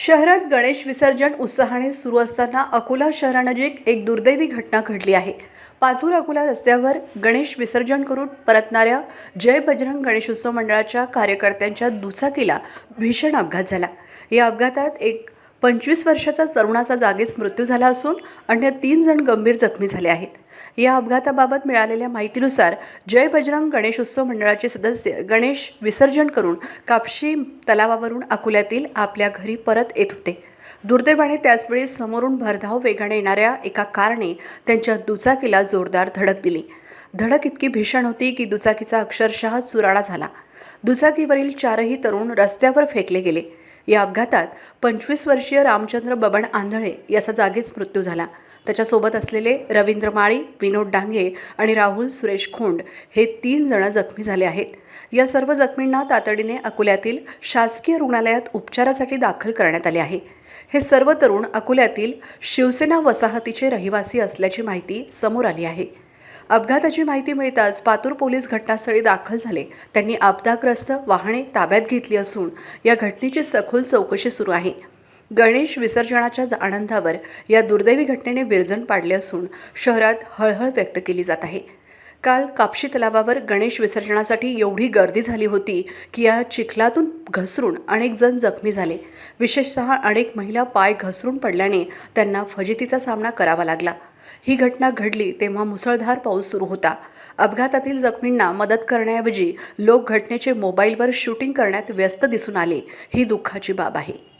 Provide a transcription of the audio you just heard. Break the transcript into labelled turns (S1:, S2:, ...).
S1: शहरात गणेश विसर्जन उत्साहाने सुरू असताना अकोला शहरानजीक एक दुर्दैवी घटना घडली आहे. पाथूर अकोला रस्त्यावर गणेश विसर्जन करून परतणाऱ्या जय बजरंग गणेशोत्सव मंडळाच्या कार्यकर्त्यांच्या दुचाकीला भीषण अपघात झाला. या अपघातात एक पंचवीस वर्षाच्या तरुणाचा जागीच मृत्यू झाला असून अन्य तीन जण गंभीर जखमी झाले आहेत. या अपघाताबाबत मिळालेल्या माहितीनुसार जय बजरंग गणेश उत्सव मंडळाचे सदस्य गणेश विसर्जन करून कापशी तलावावरून अकोल्यातील आपल्या घरी परत येत होते. दुर्दैवाने त्याचवेळी समोरून भरधाव वेगाने येणाऱ्या एका कारने त्यांच्या दुचाकीला जोरदार धडक दिली. धडक इतकी भीषण होती की दुचाकीचा अक्षरशः चुराडा झाला. दुचाकीवरील चारही तरुण रस्त्यावर फेकले गेले. या अपघातात पंचवीस वर्षीय रामचंद्र बबन आंधळे याचा जागीच मृत्यू झाला. त्याच्यासोबत असलेले रवींद्र माळी विनोद डांगे आणि राहुल सुरेश खोंड हे तीन जण जखमी झाले आहेत. या सर्व जखमींना तातडीने अकोल्यातील शासकीय रुग्णालयात उपचारासाठी दाखल करण्यात आले आहे. हे सर्व तरुण अकोल्यातील शिवसेना वसाहतीचे रहिवासी असल्याची माहिती समोर आली आहे. अपघाताची माहिती मिळताच पातूर पोलीस घटनास्थळी दाखल झाले. त्यांनी अपघातग्रस्त वाहने ताब्यात घेतली असून या घटनेची सखोल चौकशी सुरू आहे. गणेश विसर्जनाच्या आनंदावर या दुर्दैवी घटनेने विरजण पाडले असून शहरात हळहळ व्यक्त केली जात आहे. काल कापशी तलावावर गणेश विसर्जनासाठी एवढी गर्दी झाली होती की या चिखलातून घसरून अनेक जण जखमी झाले. विशेषतः अनेक महिला पाय घसरून पडल्याने त्यांना फजितीचा सामना करावा लागला. ही घटना घडली तेव्हा मुसळधार पाऊस सुरू होता. अपघातातील जखमींना मदत करण्याऐवजी लोक घटनेचे मोबाईलवर शूटिंग करण्यात व्यस्त दिसून आले. ही दुःखाची बाब आहे.